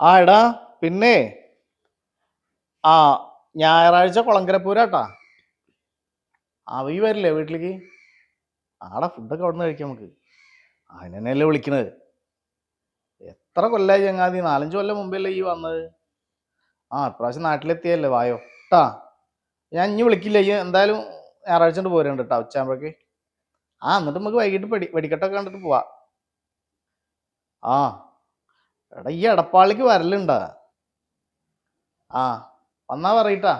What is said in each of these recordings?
ആ എടാ പിന്നെ. ആ ഞായറാഴ്ച കുളങ്കരപ്പൂരാട്ടാ ഈ വരില്ലേ വീട്ടിലേക്ക്? ആടാ ഫുഡൊക്കെ അവിടെ നിന്ന് കഴിക്കാം നമുക്ക്. അതിനെന്നല്ലേ വിളിക്കണത്. എത്ര കൊല്ലായി ചങ്ങാതി നാലഞ്ച് കൊല്ലം മുമ്പല്ലേ ഈ വന്നത്? ആ ഇപ്രാവശ്യം നാട്ടിലെത്തിയല്ലേ വായോ. ട്ടാ ഞാൻ ഇനി വിളിക്കില്ല. ഈ എന്തായാലും ഞായറാഴ്ച കൊണ്ട് പോരുന്നുണ്ട് കേട്ടോ ഉച്ചയാകുമ്പോഴേക്ക് ആ എന്നിട്ട് നമുക്ക് വൈകിട്ട് വെടി വെടിക്കെട്ടൊക്കെ കണ്ടിട്ട് പോവാ. ആ. എടാ ഈ എടപ്പാളിക്ക് വരലുണ്ടാ? ആ വന്നാ പറയട്ടാ.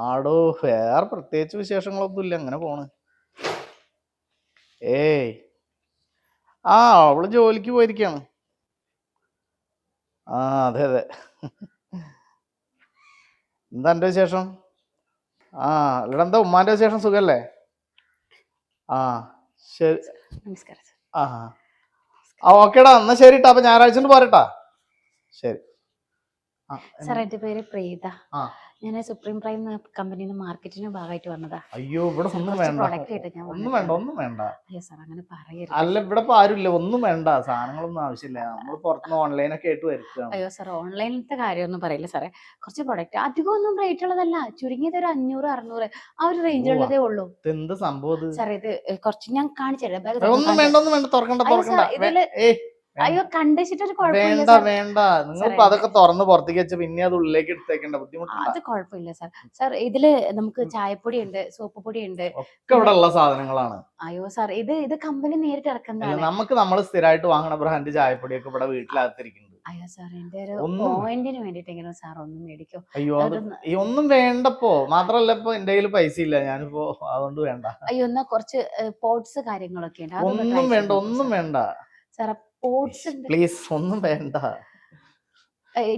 ആടോ വേറെ പ്രത്യേകിച്ച് വിശേഷങ്ങളൊന്നും ഇല്ല അങ്ങനെ പോണ്. ഏയ്. ആ അവൾ ജോലിക്ക് പോയിരിക്കാണ്. ആ അതെ അതെ. എന്താ എന്റെ വിശേഷം? ആ ഇവിടെ എന്താ ഉമ്മാന്റെ വിശേഷം സുഖല്ലേ? ആ ശരി. നമസ്കാരം ആ ഓക്കേടാ. എന്നാ ശരിട്ടാ. അപ്പൊ ഞായറാഴ്ച പോരട്ടാ. ശരി. സാർ എന്റെ പേര് പ്രീത. ഞാൻ സുപ്രീം പ്രൈം കമ്പനിയിൽ നിന്ന് മാർക്കറ്റിന് ഭാഗമായിട്ട് വന്നതാ. അയ്യോ ഇവിടെ ഒന്നും വേണ്ട. ഒന്നും വേണ്ട ഒന്നും വേണ്ട. അയ്യോ സാർ അങ്ങനെ പറയരുത്. അല്ല ഇവിടെ ആരുമില്ല. ഒന്നും വേണ്ട. സാധനങ്ങളൊന്നും ആവശ്യമില്ല. നമ്മൾ പുറത്തുനിന്ന് ഓൺലൈനൊക്കെ ആയിട്ട് വരുത്തുക അയ്യോ സാർ ഓൺലൈനിലത്തെ കാര്യമൊന്നും പറയില്ല സാറേ. കുറച്ച് പ്രൊഡക്റ്റ് അധികം ഒന്നും റേറ്റ് ഉള്ളതല്ല. ചുരുങ്ങിയത് ഒരു അഞ്ഞൂറ് അറുന്നൂറ് ആ ഒരു റേഞ്ച് ഉള്ളതേ ഉള്ളൂ. എന്ത് സംഭവം സാർ ഇത് കുറച്ച് ഞാൻ കാണിച്ചു തരാം. ഒന്നും വേണ്ട ഒന്നും വേണ്ട. തുറക്കണ്ട തുറക്കണ്ട. സാർ. അയ്യോ കണ്ടിട്ടൊരു കുഴപ്പമില്ല വേണ്ട വേണ്ട. നിങ്ങൾ അതൊക്കെ തുറന്ന് പുറത്തേക്ക് വെച്ച് പിന്നെ അത് ഉള്ളിലേക്ക് എടുത്തേക്കേണ്ട. ബുദ്ധിമുട്ട് അത് കുഴപ്പമില്ല സാർ. സാർ ഇതിൽ നമുക്ക് ചായപ്പൊടി ഉണ്ട് സോപ്പ് പൊടി ഉണ്ട് ഒക്കെ ഇവിടെ ഉള്ള സാധനങ്ങളാണ്. അയ്യോ സാർ ഇത് ഇത് കമ്പനി നേരിട്ട് ഇറക്കുന്നതാണ്. നമുക്ക് നമ്മൾ സ്ഥിരമായിട്ട് വാങ്ങണ ബ്രാൻഡ് ചായപ്പൊടിയൊക്കെ ഇവിടെ വീട്ടിലകത്തിരിക്കുന്നു അയ്യോ സാർ എന്റെ ഒരു പോയിന്റിന് വേണ്ടിട്ടെങ്കിലും സാർ ഒന്നും മേടിക്കോ. അയ്യോ ഒന്നും വേണ്ടപ്പോ മാത്രല്ല ഇപ്പൊ എന്റെ കയ്യിൽ പൈസ ഇല്ല. ഞാനിപ്പോ അതുകൊണ്ട് വേണ്ട. അയ്യോ എന്നാ കുറച്ച് പോട്ട്സ് കാര്യങ്ങളൊക്കെ ഉണ്ട്. ഒന്നും വേണ്ട ഒന്നും വേണ്ട. സാറേ പോട്ട്സ് ഉണ്ട് പ്ലീസ് ഒന്നും വേണ്ട.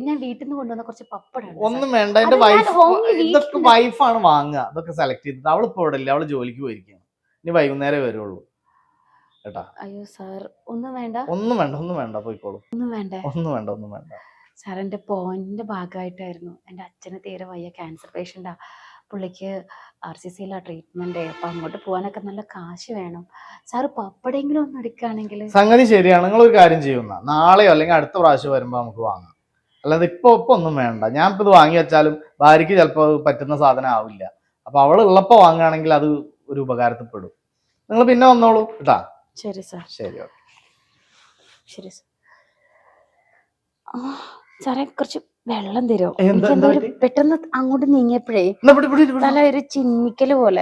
ഞാൻ വീട്ടിൽ നിന്ന് കൊണ്ടുവന്ന കുറച്ച് പപ്പടം ഒന്നും വേണ്ട. എന്റെ വൈഫ് ഇതൊക്കെ വൈഫാണ് വാങ്ങുക. അതൊക്കെ സെലക്ട് ചെയ്തിട്ട്. അവളിപ്പോ ഇവിടെ ഇല്ല. അവൾ ജോലിക്ക് പോയിരിക്കുകയാണ്. ഇനി വൈകുന്നേരം വരുള്ളൂ. കേട്ടാ? അയ്യോ സാർ ഒന്നും വേണ്ട. ഒന്നും വേണ്ട ഒന്നും വേണ്ട. പോയിക്കോളൂ. ഒന്നും വേണ്ട? ഒന്നും വേണ്ട ഒന്നും വേണ്ട. സാർ എന്റെ പോയിന്റിന്റെ ഭാഗമായിട്ടായിരുന്നു. എന്റെ അച്ഛന് തീരെ വയ്യ. ക്യാൻസർ പേഷ്യന്റാ പുള്ളിക്ക് ആർ സി സിയിലാണ് ട്രീറ്റ്മെന്റ് അപ്പൊ അങ്ങോട്ട് പോകാനൊക്കെ നല്ല കാശ് വേണം. സാറ് പപ്പടെങ്കിലും ഒന്ന് എടുക്കുകയാണെങ്കിൽ സംഗതി ശരിയാണ്. നിങ്ങൾ ഒരു കാര്യം ചെയ്യുന്ന. നാളെയോ അല്ലെങ്കിൽ അടുത്ത പ്രാവശ്യം വരുമ്പോ നമുക്ക് വാങ്ങാം. അല്ലാതെ ഇപ്പൊ ഇപ്പൊ ഒന്നും വേണ്ട. ഞാൻ ഇപ്പൊ ഇത് വാങ്ങി വെച്ചാലും ഭാര്യയ്ക്ക് ചിലപ്പോൾ പറ്റുന്ന സാധനം ആവില്ല. അപ്പൊ അവൾ ഉള്ളപ്പോ വാങ്ങുകയാണെങ്കിൽ അത് ഒരു ഉപകാരത്തിൽ പെടും. നിങ്ങൾ പിന്നെ വന്നോളൂ കേട്ടാ. ശരി സാർ. ശരി ഓക്കെ. ശരി സാർ. സാറേ കുറച്ച് വെള്ളം തരുമോ? എന്താ-? പെട്ടെന്ന് അങ്ങോട്ട് നീങ്ങിയപ്പോഴേ തല ഒരു ചിന്നിക്കൽ പോലെ.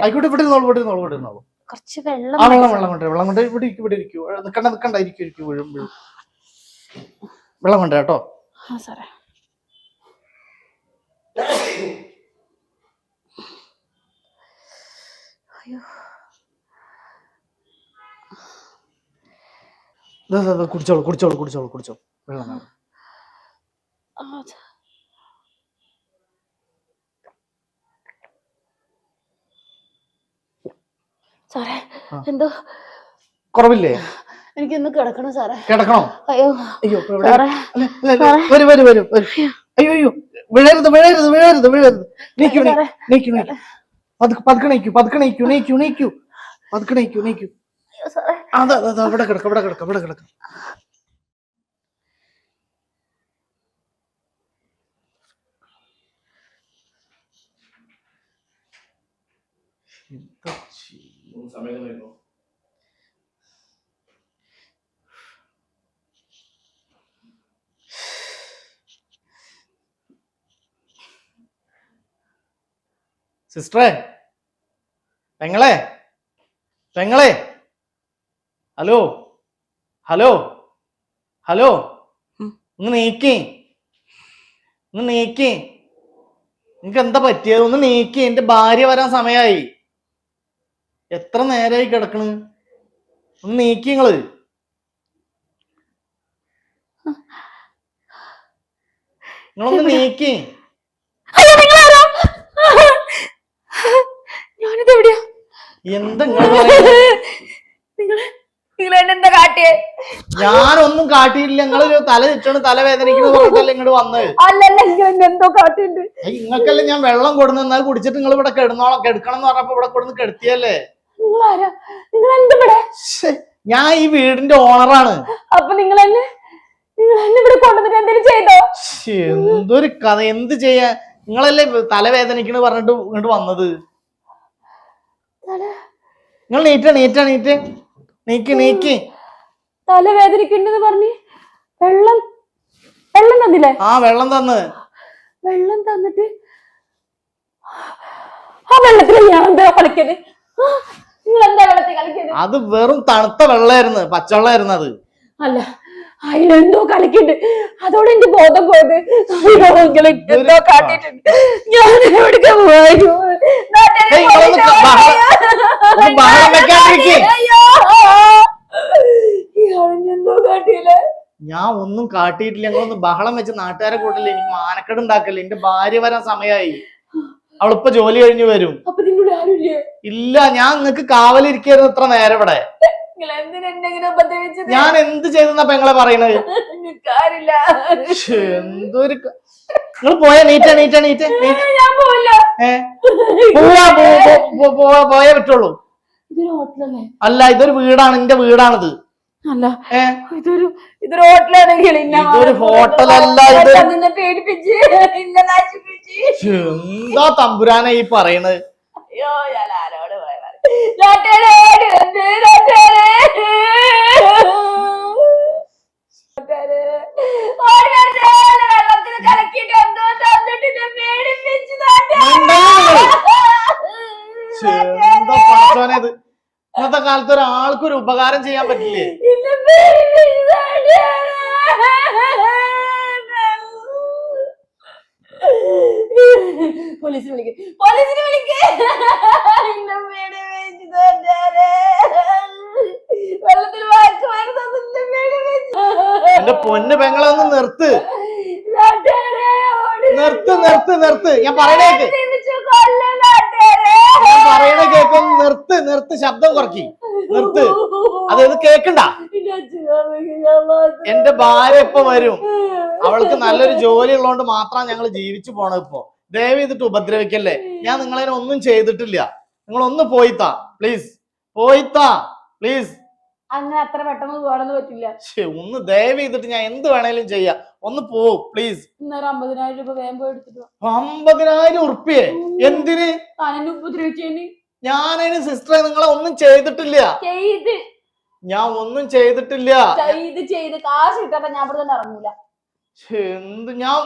കുറച്ച് വെള്ളം വെള്ളം. വെള്ളം കൊണ്ട് വെള്ളം കൊണ്ട് ഇവിടെ ഇരിക്കും ഇവിടെ ഇരിക്കൂ. നിക്കണ്ട നിക്കണ്ട. ഇരിക്കും ഇരിക്കും. വീഴും വീഴും. വെള്ളം കൊണ്ട് കേട്ടോ. ആ സാറേ. അയ്യോ. കുടിച്ചോളൂ കുടിച്ചോളൂ കുടിച്ചോളൂ കുടിച്ചോളൂ. വെള്ളം വെള്ളം. അത് സാറേ. എന്തോ? കുറവില്ലേ? എനിക്കൊന്ന് കിടക്കണം സാറേ. കിടക്കണോ? അയ്യോ അയ്യോ? സാറേ വരൂ വരൂ വരൂ വരൂ. അയ്യോ. അയ്യോ വിഴരുത് വിഴരുത് വിഴരുത് വിഴരുത്. നീക്കൂ. നീക്കൂ നീക്കൂ പതുക്കെ പതുക്കെ നീക്കൂ പതുക്കെ നീക്കൂ നീക്കൂ നീക്കൂ. പതുക്കെ നീക്കൂ നീക്കൂ. അതാ അതാ, ഇവിടെ കിടക്ക ഇവിടെ കിടക്ക ഇവിടെ കിടക്ക. എന്താ ചെയ്യും? സിസ്റ്ററെ പെങ്ങളെ പെങ്ങളെ. Hello hello hello. ഇങ്ങ് നീക്കി. ഒന്ന് നീക്കി. നിങ്ങക്ക് എന്താ പറ്റിയത്? ഒന്ന് നീക്കി. എന്റെ ഭാര്യ വരാൻ സമയായി. എത്ര നേരമായി കിടക്കണ്? ഒന്ന് നീക്കി നിങ്ങൾ നിങ്ങളൊന്ന് നീക്കി. ഞാനിത് എവിടെയാ? എന്താ നിങ്ങൾ? നിങ്ങൾ നിങ്ങൾ എന്നെന്താ കാട്ടിയേ? ഞാനൊന്നും കാട്ടിയില്ല നിങ്ങളൊരു തല ചുറ്റണ് തല വേദനിക്കുന്നത് ഇങ്ങോട്ട് വന്നത് അല്ലല്ല എന്തോ കാട്ടിണ്ട് നിങ്ങൾക്കല്ലേ ഞാൻ വെള്ളം കൊടുന്നു കുടിച്ചിട്ട് നിങ്ങൾ ഇവിടെ കിടന്നോളാം. കിടക്കണം എന്ന് പറഞ്ഞപ്പോ ഇവിടെ കൊടുന്ന് കെടുത്തിയല്ലേ? ഞാൻ ഈ വീടിന്റെ ഓണറാണ്. അപ്പൊ നിങ്ങൾ എന്നെ നിങ്ങൾ എന്നെ ഇവിടെ കൊണ്ടുവന്നിട്ട് എന്തെങ്കിലും ചെയ്തോ? എന്തൊരു കഥ. എന്ത് ചെയ്യാ? നിങ്ങളല്ലേ തലവേദനിക്കണ് പറഞ്ഞിട്ട് ഇങ്ങോട്ട് വന്നത്? നിങ്ങൾ നീറ്റാ നീറ്റാ നീറ്റ്. നീക്കി നീക്ക്. തലവേദനിക്കുണ്ടെന്ന് പറഞ്ഞ് വെള്ളം വെള്ളം തന്നില്ലേ? ആ വെള്ളം തന്ന്. വെള്ളം തന്നിട്ട് ആ വെള്ളത്തിൽ ഞാൻ എന്താ കളിക്കത് നിങ്ങൾ എന്താ വെള്ളത്തിൽ കളിക്കത് അത് വെറും തണുത്ത വെള്ളമായിരുന്നു പച്ചവെള്ളമായിരുന്നു അത്. അല്ല അതിലെന്തോ കളിക്കുന്നുണ്ട് അതോടെ എന്റെ ബോധം പോയത്. എന്തോ കാട്ടിട്ടുണ്ട് ഞാൻ എവിടേക്ക് പോയോ നാട്ടുകാരെ ഏയ്, ഇങ്ങളൊന്ന് പോയിട്ട് ബഹളം- ഒന്ന് ബഹളം വെക്കാണ്ടിരിക്ക്. അയ്യോ. ഇയാളെന്തോ കാട്ടിയില്ലേ ഞാൻ ഒന്നും കാട്ടിയിട്ടില്ല. ഞങ്ങളൊന്നും ബഹളം വെച്ച് നാട്ടുകാരെ കൂട്ടില്ല എനിക്ക് മാനക്കേട് ഉണ്ടാക്കല്ല. എന്റെ ഭാര്യ വരാൻ സമയമായി അവളിപ്പോ ജോലി കഴിഞ്ഞു വരും. ഇല്ല ഞാൻ നിങ്ങക്ക് കാവലിരിക്കായിരുന്നു ഇത്ര നേരം ഇവിടെ. ഞാൻ എന്ത് ചെയ്തെന്നാ പെങ്ങളെ പറയണത് എന്തൊരു നിങ്ങൾ പോയ നീറ്റ നീറ്റ നീറ്റ പോവാ പോയേ പറ്റുള്ളൂ. അല്ല ഇതൊരു വീടാണ് എന്റെ വീടാണിത്. അല്ല ഇതൊരു ഇതൊരു ഹോട്ടലാണെങ്കിൽ ഇതൊരു ഹോട്ടലല്ല, പോകുന്നത് ഇത്- നിന്നെ പേടിപ്പിച്ച് ഇന്നെ നശിപ്പിച്ച്. എന്താ തമ്പുരാനെ ഈ പറയണത്? അയ്യോ ഞാൻ ആരോട് എന്തോ ഇന്നത്തെ കാലത്ത് ഒരാൾക്കൊരു ഉപകാരം ചെയ്യാൻ പറ്റില്ലേ. പോലീസിനെ വിളിക്ക്. പോലീസിനെ വിളിക്ക്. വെള്ളത്തിൽ വാക്ക്. എന്റെ പൊന്ന് പെങ്ങളൊന്ന് നിർത്ത്. നിർത്ത് നിർത്ത് നിർത്ത്. ഞാൻ പറയണേക്ക്. ഞാൻ പറയണ കേക്കൊന്ന് നിർത്ത് നിർത്ത്. ശബ്ദം കുറക്കി നിർത്ത്. അതായത് കേക്കണ്ട. എന്റെ ഭാര്യ ഇപ്പൊ വരും. അവൾക്ക് നല്ലൊരു ജോലി ഉള്ളതുകൊണ്ട് മാത്രം ഞങ്ങൾ ജീവിച്ചു പോണത് ഇപ്പൊ. ദയവ് ചെയ്തിട്ട് ഉപദ്രവിക്കല്ലേ? ഞാൻ നിങ്ങളതിനെ ഒന്നും ചെയ്തിട്ടില്ല. നിങ്ങൾ ഒന്ന് പോയിത്താ പ്ലീസ് പോയിത്താ പ്ലീസ് അങ്ങനെ അത്ര പെട്ടെന്ന് പോകാനൊന്നും പറ്റില്ല. ഒന്ന് ദയവ് ചെയ്തിട്ട് ഞാൻ എന്ത് വേണേലും ചെയ്യാം. ഒന്ന് പോ പ്ലീസ് ഇന്നൊരു അമ്പതിനായിരം രൂപ വേഗം പോയി എടുത്തിട്ട്. അമ്പതിനായിരം ഉറുപ്പിയെ? എന്തിന്? ഉപദ്രവിച്ചു ഉപദ്രവിച്ചതിന് ഞാനതിന് സിസ്റ്ററെ നിങ്ങളെ ഒന്നും ചെയ്തിട്ടില്ല. ചെയ്ത്. ഞാൻ ഒന്നും ചെയ്തിട്ടില്ല. ചെയ്ത് ചെയ്ത് കാശ് ഞാൻ ഇവിടെ തന്നെ ഇറങ്ങൂല. എന്ത് ഞാൻ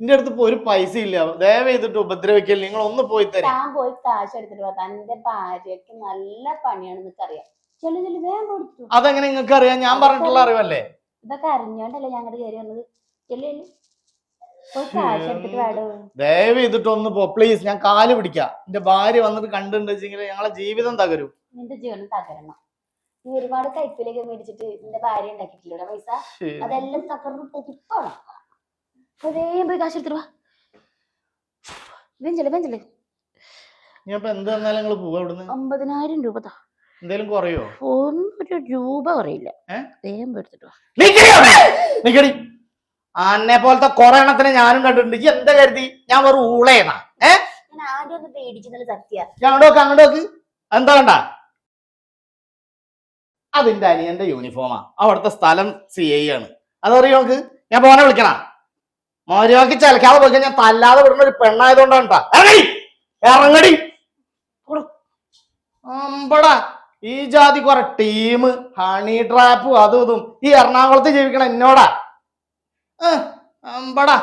എന്റെ അടുത്ത് ഒരു പൈസ ഇല്ല. ദയവ് ചെയ്തിട്ട് ഉപദ്രവിക്കൽ. നിങ്ങൾ ഒന്ന് പോയി തരാം. ഞാൻ പോയി കാശ് എടുത്തിട്ട് വാ തന്റെ ഭാര്യക്ക് നല്ല പണിയാണ് നിനക്കറിയാം ചെല്ലു ചെല്ലു വേഗം കൊടുത്തു. അതെങ്ങനെ നിങ്ങൾക്ക് അറിയാം ഞാൻ പറഞ്ഞിട്ടുള്ള അറിവല്ലേ? ഇതൊക്കെ അറിഞ്ഞോണ്ടല്ലേ ഞാൻ അങ്ങോട്ട് കയറി വന്നത്? ചെല്ലു ചെല്ലു. ദയവ് ചെയ്തിട്ടൊന്ന് പോ. പ്ലീസ് ഞാൻ കാൽ പിടിക്കാം. എന്റെ ഭാര്യ വന്നിട്ട് കണ്ടിട്ടുണ്ടെങ്കിൽ ഞങ്ങളെ ജീവിതം തകരും. നിന്റെ ജീവനം തകരണം. നീ ഒരുപാട് കൈപ്പിലേക്ക് മേടിച്ചിട്ട് നിന്റെ ഭാര്യ ഉണ്ടാക്കിയിട്ടില്ല പൈസ? അതെല്ലാം തകർന്ന് തെറ്റിപ്പോണം വേഗം പോയി കാശ് എടുത്തിട്ട് വാ. വെഞ്ചൽ വെഞ്ചൽ. ഇവിടുന്ന് രൂപ താ. എന്തേലും കുറയോ? ഒന്നൊരു രൂപ കുറയില്ല? വേഗം എടുത്തിട്ട് വാ. അന്നെ പോലത്തെ കൊറേ എണ്ണത്തിന് ഞാനും കണ്ടിട്ടുണ്ട്. ഈ എന്താ കരുതി? ഞാൻ വെറും ഊളേന്നാ. ഏ? ഞാൻ ആദ്യം ഒന്ന് പേടിച്ചെന്നുള്ള സത്യ. അങ്ങോട്ട് നോക്ക് അങ്ങോട്ട് നോക്ക്. എന്താ കണ്ട? അതിന്റെ അനിയന്റെ യൂണിഫോമാ അവിടുത്തെ സ്ഥലം സി ഐ ആണ്. അതറിയോ നമുക്ക് ഞാൻ പോനെ വിളിക്കണ. മോരോക്ക് ചിലക്കാതെ പോയി ഞാൻ തല്ലാതെ വിടുന്ന ഒരു പെണ്ണായതുകൊണ്ടാണ് ട്ടാ. ഇറങ്ങടി. അമ്പടാ. ഈ ജാതി കുറെ ടീം ഹണി ട്രാപ്പും അതും ഇതും. ഈ എറണാകുളത്ത് ജീവിക്കണ എന്നോടാ. ഏ, അമ്പടാ